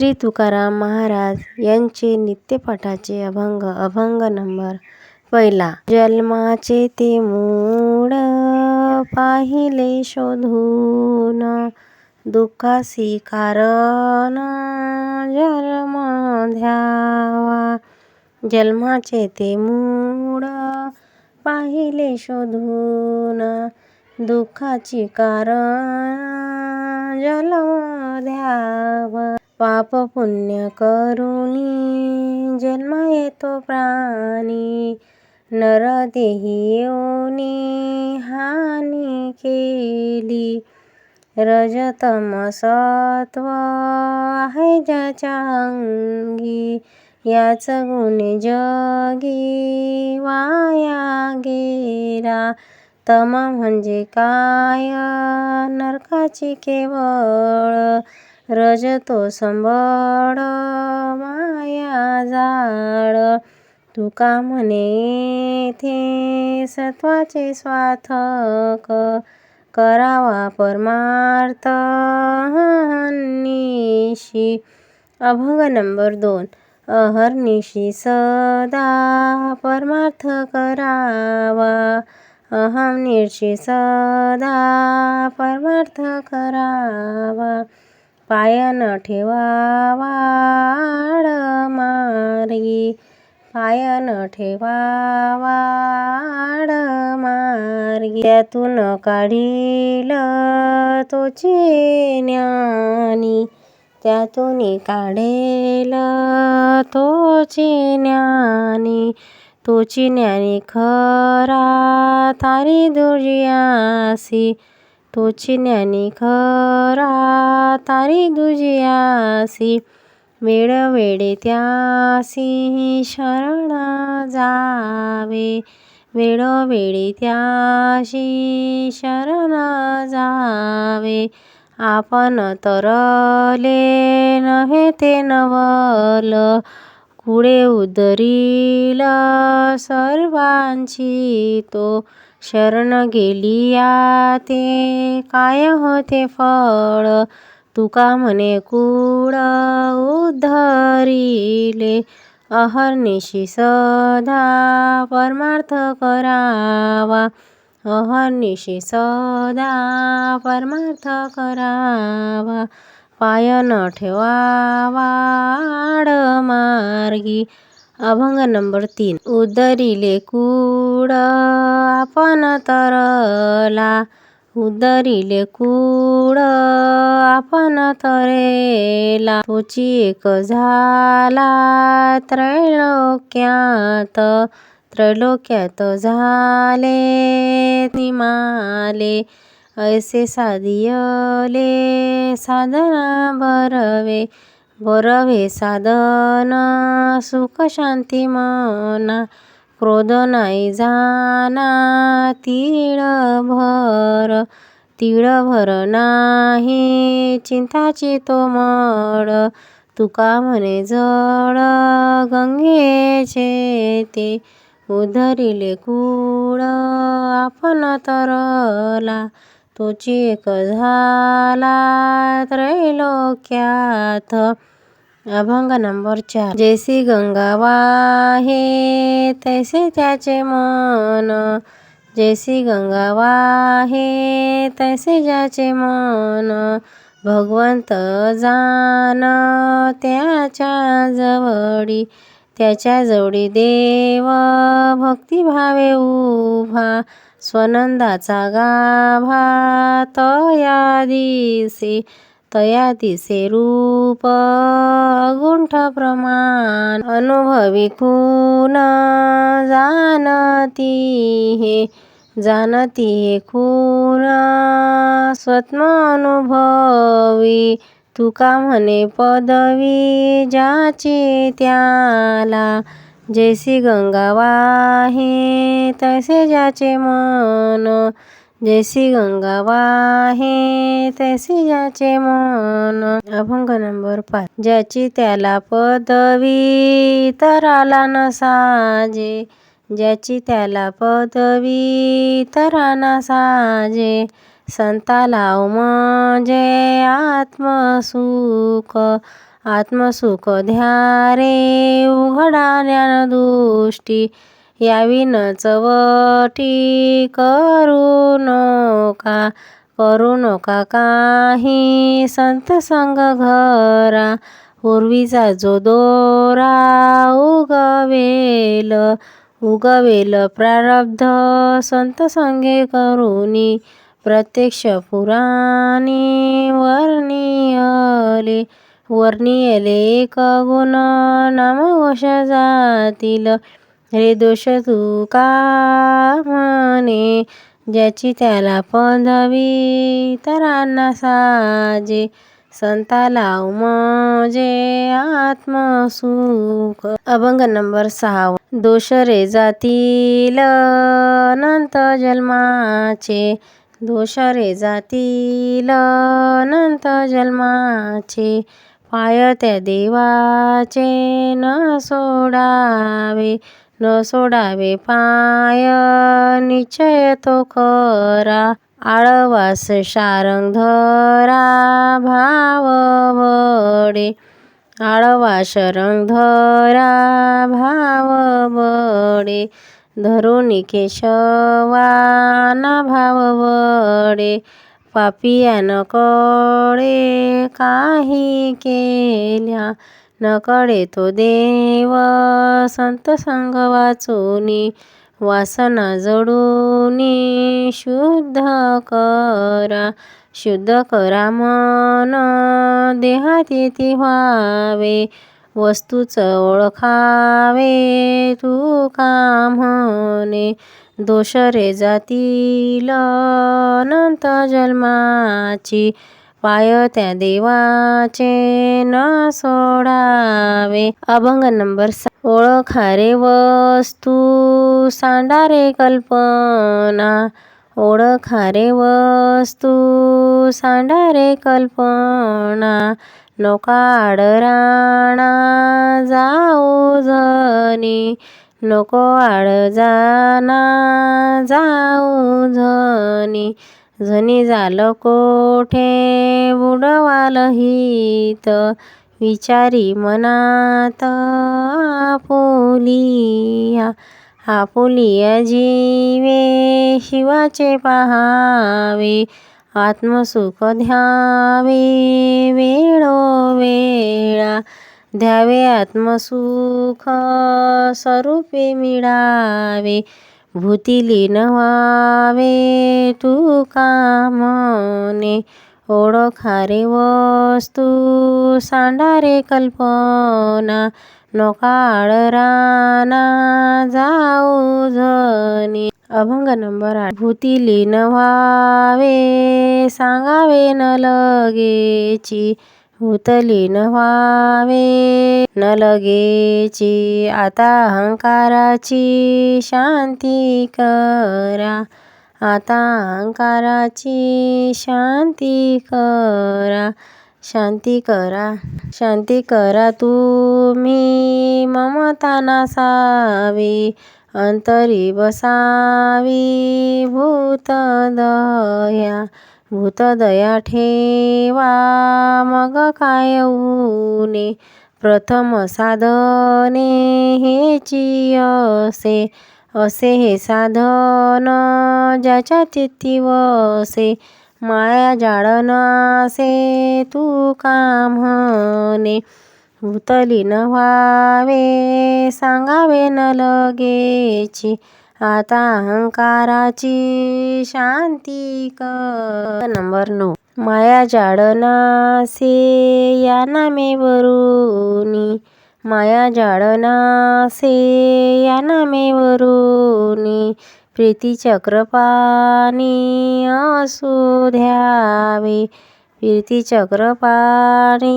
श्री तुकाराम महाराज यांचे नित्यपाठाचे अभंग अभंग नंबर पहिला. जन्माचे ते मूळ पाहिले शोधून. दुःखासी कारण जन्म ध्यावा जन्माचे ते मूळ पाहिले शोधून. दुःखाची कारण जन्म द्यावा पाप पुण्य करुणी जन्म येतो प्राणी नरदेही येऊनी हानी केली. रजतम सत्व आहे ज्याच्या अंगी याच गुणे जगी वाया गेला. तम म्हणजे काय? नरकाची केवळ रजतो संबळ माया जाळ. तुका म्हणे थे सत्वाचे स्वाथक करावा परमार्थ निशी अभंग नंबर दोन. अहर्निशी सदा परमार्थ करावा. अहम निर्शी सदा परमार्थ करावा. पायन न ठेवावा मार्गी पाय न ठेवावा मार्गी त्यातून काढील तोचे ज्ञानी त्यातून काढेल तोचे ज्ञानी. तोची ज्ञानी खरा तारी दुर्यासी तोची ज्ञानी खरा तारी दुजियासी वेळोवेळी त्यासी शरण जावे. वेळोवेळी त्याशी शरण जावे. आपण तरले नव्हे ते नवल. कुळे उदरील सर्वांची तो. शरण गेलिया ते काय होते फळ? तुका म्हणे कुळ उद्धरिले अहर्निशी सदा परमार्थ करावा. अहर्निशी सदा परमार्थ करावा. पाय न ठेवावा मार्गी. अभंग नंबर तीन. उदरीले कूड आपण तरला. उदरीले कूड आपण तरेला. पोची एक झाला त्रैलोक्यात. त्रैलोक्यात झाले निमाले. ऐसे साधियले साधना बरवे. बरवे साधन सुख शांती मना क्रोध नाही जाना तीळ भर तीळ भर नाही चिंताची तो मळ तुका म्हणे जळ गंगेचे ते उधरिले कूळ आपण तरला तोची एक झाला त्रैलोक्यात अभंग नंबर चार. जैसी गंगा वाहे तैसे त्याचे मन. जैसी गंगा वाहे तैसे ज्याचे मन. भगवंत जाण त्याच्या जवळी त्याच्या जवळी देव भक्तिभावे उभा. स्वनंदाचा गाभा तया दिसे तया दिसे रूप गुंठ प्रमाण अनुभवी खून जाणती हे जाणती हे खून स्वत्म अनुभवी तुका म्हणे पदवी ज्याची त्याला जैसी गंगा वाहे तैसे ज्याचे मन। जैसी गंगा वाहे तैसे ज्याचे मन। अभंग नंबर पाच ज्याची त्याला पदवी तराला न साजे। ज्याची त्याला पदवी तरा न साजे। संताला म्हणजे आत्मसुख। आत्मसुख ध्या रे उघडा ज्ञानदृष्टी यावी न चवटी करू नका करू नका काही संत संग घरा. पूर्वीचा जो दोरा उगवेल उगवेल प्रारब्ध संत संगे करुणी प्रत्यक्ष पुराणी वर्णियले. वर्णियले एक गुण नामवश जातील. रे दोष तू का म्हणे? ज्याची त्याला पदवी तरांना साजे. संताला आत्म आत्मसुख अभंग नंबर सहा. दोष रे जातील अनंत जन्माचे. दोष रे जातील अनंत जन्माचे. पाय त्या देवाचे न सोडावे न सोडावे पाय निश्चय तो खरा आळवास शारंग धरा भाव बडे आळवा शरंग धरा भाव बडे धरून केशवाना भाव पापिया न काही केल्या. नकडे तो देव संत संग वाचूनी वासना जडूनी शुद्ध करा. शुद्ध करा मन देहात येथे व्हावे. वस्तूच ओळखावे तू का म्हणे? दोष रे जातील अनंत जन्माची. पाय त्या देवाचे न सोडावे. अभंग नंबर सा ओळखारे वस्तू सांडारे कल्पना. ओळखा रे वस्तू सांडारे कल्पना. नोकाड राणा जाऊ जनी. नको अडजाना जाऊ झनी झनी झालं कोठे? बुडवाल हित विचारी मनात आपुलिया आपुलिया जीवे शिवाचे पहावे आत्मसुख ध्यावे वेळोवेळा. द्यावे आत्मसुख स्वरूपे मिळावे भूतिली व्हावे तू कामने. ओळखारे वस्तू सांडारे कल्पना. नोकाळ राना जाऊ झनी अभंग नंबर आठ. भूतीलीन व्हावे सांगावे न लगेची. भूतलीन व्हावे न लगेची आता अहंकाराची शांती करा. आता अहंकाराची शांती करा. शांती करा. शांती करा तुम्ही ममता नासावी अंतरी बसावी भूत दया भूतदया ठेवा मग काय ऊने? प्रथम साधने हेची असे असे हे साधन ज्याच्या तिथी वसे माया जाळनासे तू कामने भूतली न व्हावे सांगावे न लगेची. आता अहंकाराची शांती कर. नंबर नऊ. माया जाळनासे या नामे वरुनी माया जाडना से या नामे वरुनी प्रीतीचक्रपाणी असू द्यावे. प्रीतीचक्रपाणी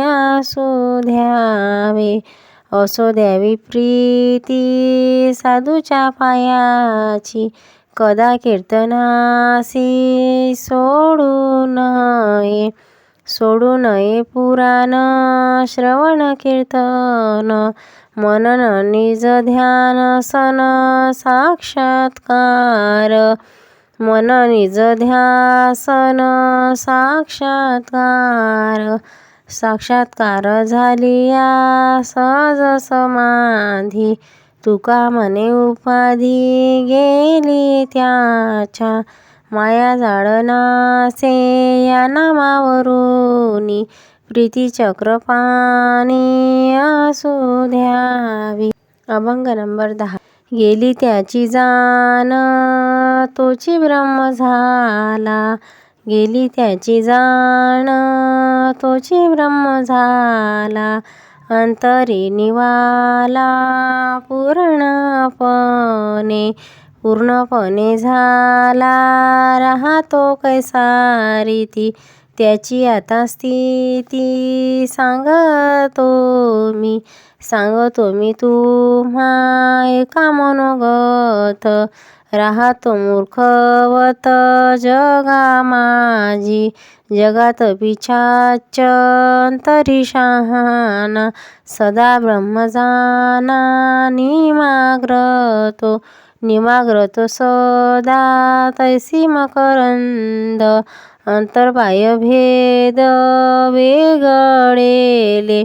असू द्यावे. असो द्यावी प्रीती साधूच्या पायाची. कदा कीर्तनासी सोडू नये सोडू नये पुराण श्रवण कीर्तन. मनन निज ध्यान सन साक्षात्कार. मन निज ध्यासन साक्षात्कार. साक्षात्कार झाली सहज समाधी. तुका म्हणे उपाधी गेली त्याच्या. माया जाळनासे या नामावरुनी प्रीतीचक्र पाणी असू द्यावी. अभंग नंबर दहा. गेली त्याची जाण तोची ब्रह्म झाला. गेली त्याची जाण. तोची ब्रह्म झाला अंतरी निवाला. पूर्णपणे पूर्णपणे झाला. राहतो कैसा रीती त्याची आता स्थिती सांगतो मी. सांगतो मी तुम्हा एका मनोगत? राहतो मूर्खवत जगा माझी. जगात पिछाच अंतरी शहाना सदा ब्रह्म जाना निमाग्रतो निमाग्रतो सदा तैसी मकरंद. अंतर्बाह्य भेद वेगळेले.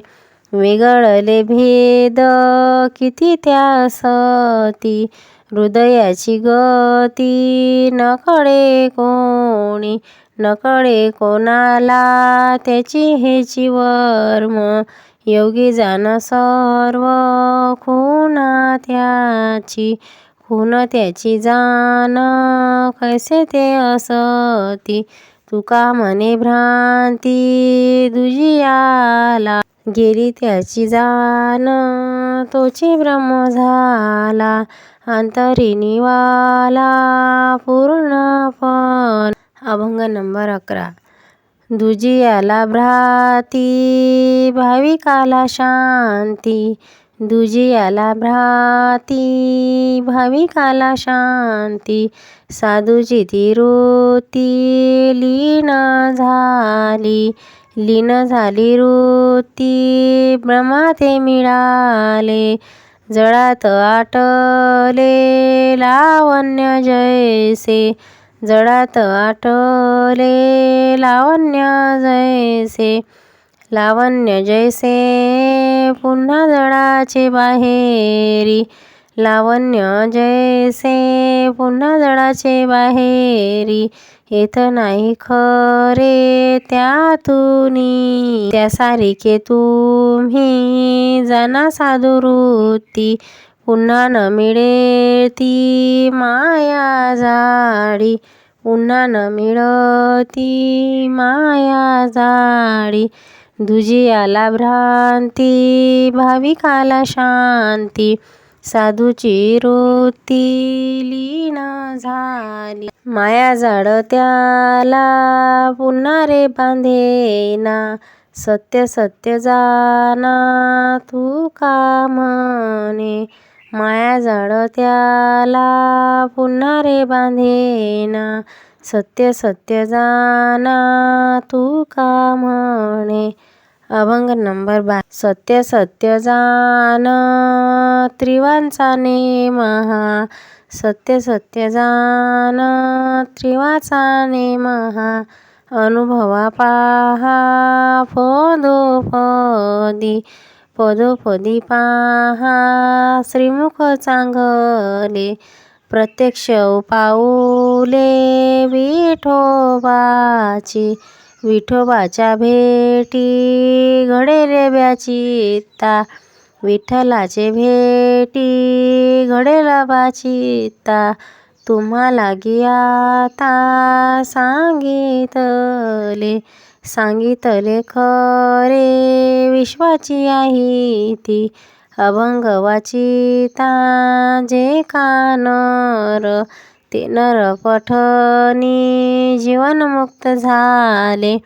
वेगळले भेद किती त्या सती हृदयाची गती नकळे कोणी? नकळे कोणाला त्याची हेची वर्म? योगी जाण सर्व खुना त्याची. खून त्याची जाण कैसे ते असती? तुका म्हणे भ्रांती? दुजियाला गेली त्याची जाण. तोची ब्रह्म झाला अंतरी निवाला पूर्णपण अभंग नंबर अकरा. दुजियाला भ्राती भाविकाला शांती. दुजियाला भ्राती भाविकाला शांती साधूची ती रोती लीन झाली लीन झाली रोती ब्रह्माते मिळाले जळात आटले लावण्य जैसे जळात आटले लावण्य जैसे लावण्य जैसे पुन्हा जळाचे बाहेरी. लावण्य जैसे पुन्हा जळाचे बाहेरी. येत नाही खरे त्यातुनी. त्यासारिखे तुम्ही जाना साधुवृत्ती पुन्हा न मिळेल ती माया जाडी. पुन्हा न मिळती माया जाडी. दुजियाला भ्रांती भाविकाला शांती. साधूची वृत्ती लीना झाली. माया जाड त्याला पुन्हा रे बांधेना. सत्य सत्य जाना तू का म्हणे? माया जाड त्याला पुन्हा रे बांधेना. सत्य सत्य जाना तू का म्हणे? अभंग नंबर बा सत्य सत्य जान त्रिवांचा नेम सत्य सत्य जान त्रिवाचा नेमहा. अनुभवा पाहा पदोपदी. पदोपदी पाहा श्रीमुख चांगले. प्रत्यक्ष पाऊले विठोबाची विठोबाच्या भेटी घडेले ब्याचित्ता विठ्ठलाचे भेटी घडेल बाचित्ता तुम्हाला गियाता सांगितले सांगितले खरे विश्वाची आहे ती. अभंग वाचिता जे कानर ते नर पठनी जीवनमुक्त झाले.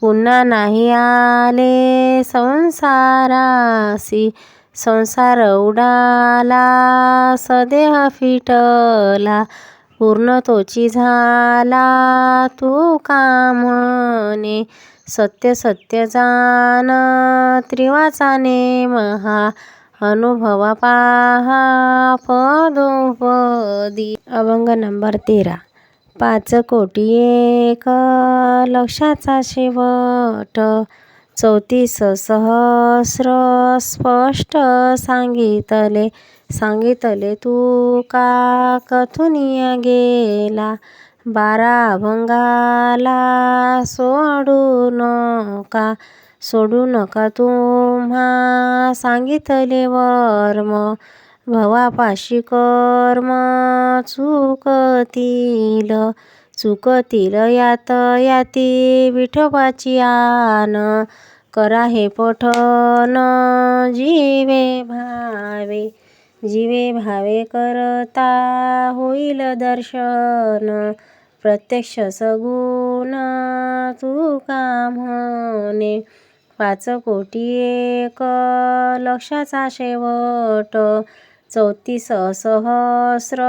पुन्हा नाही आले संसारासी संसार उडाला सदेह फिटला. पूर्ण तोची झाला तू कामने सत्य सत्य जान त्रिवाचाने महा अनुभवा पाहा पदोपदी अभंग नंबर तेरा. पाच कोटी एक लक्षाचा शेवट. चौतीस सहस्र स्पष्ट सांगितले. सांगितले का कथुनिया गेला? बारा अभंगाला सोडू नका. सोडू नका तुम्हा सांगितले वर्म. भवापाशी कर्म चुकतील. चुकतील यात याती विठोबाची आन. करा हे पठन जीवे भावे. जीवे भावे करता होईल दर्शन. प्रत्यक्ष सगुण तुका म्हणे. पाच कोटी एक लक्षाचा शेवट. चौतीस सहस्र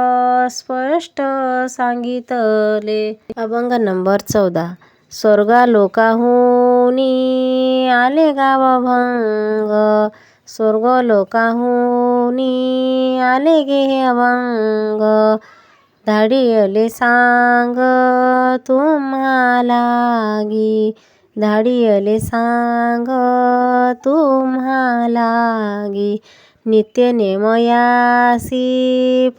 स्पष्ट सांगितले. अभंग नंबर चौदा. स्वर्गालोकाहुनी आले गावभंग स्वर्गलोकाहुनी आले गे हे अभंग. धाडियले सांग तुम्हाला गी धाडियले सांग तुम्हालागी नित्य नेमयासी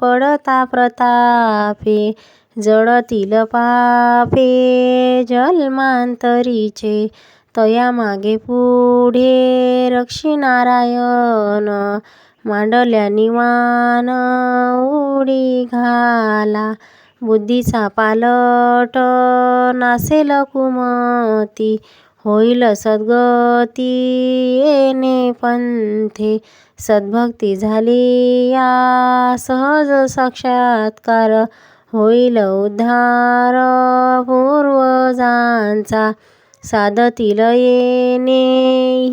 पडता प्रतापे जडतील पापे जन्मांतरीचे तया मागे पुढे रक्षी नारायण मांडल्या निवान उडी घाला. बुद्धीचा पालट नासेल कुमती. होईल सद्गती येणे पंथे. सद्भक्ती झाली या सहज साक्षात्कार. होईल उद्धार पूर्वजांचा. साधतील येणे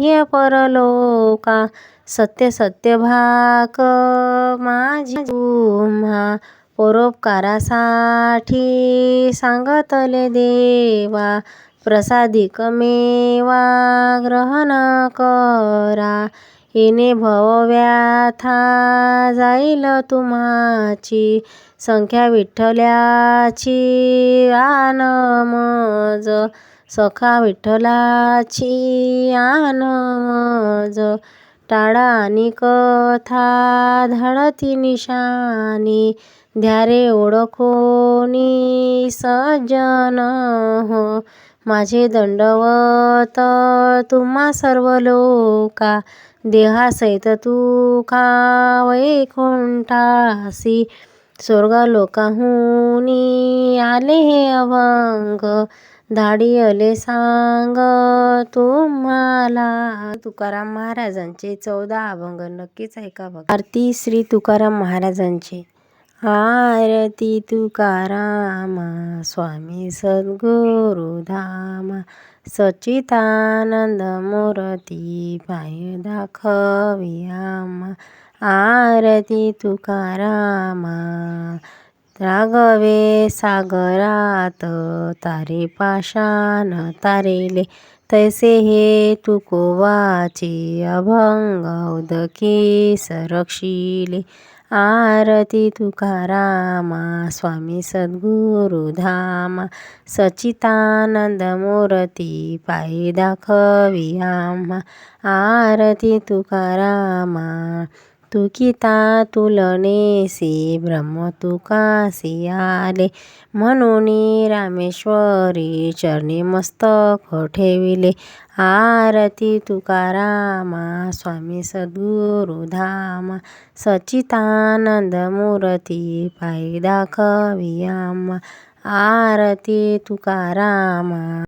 हे परलोका. सत्य सत्य भाक माझी तुम्हा परोपकारासाठी सांगतले देवा प्रसादिक मेवा ग्रहण करा. येणे भवव्याथा जाईल तुम्हाची संख्या विठ्ठल्याची आनमज सखा विठ्ठलाची आनमज टाळा आणि कथा धाडती निशानी ध्यारे ओळखोनी सज्जन हो. माझे दंडवत तुम्हा सर्व लोका. देहासहित तुका वैकुंठासी स्वर्गलोकाहुनी आले हे अभंग. आले सांग तुम्हाला. तुकाराम महाराजांचे चौदा अभंग नक्कीच ऐका बघा. आरती श्री तुकाराम महाराजांचे. आरती तुकारामा स्वामी सद्गुरुधामा सच्चिदानंद मूर्ती पाय दाखवियामा आरती तुकारामा रागवे सागरात तारे पाषाण तारेले तैसे हे तुकोवाचे अभंग उदकी सरक्षिले आरती तुकारामा स्वामी सद्गुरुधामा सचितानंद मूर्ती पायी दाखवी आम्हा. आरती तुकारामा तुकिता तुलनेसी ब्रह्म तुकासी आले म्हणून रामेश्वरी चरणी मस्तक ठेविले. आरती तुकारामा स्वामी सद्गुरु सचितानंद सच्चिदानंद मूर्ती पायी दाखवी आरती तुकारामा।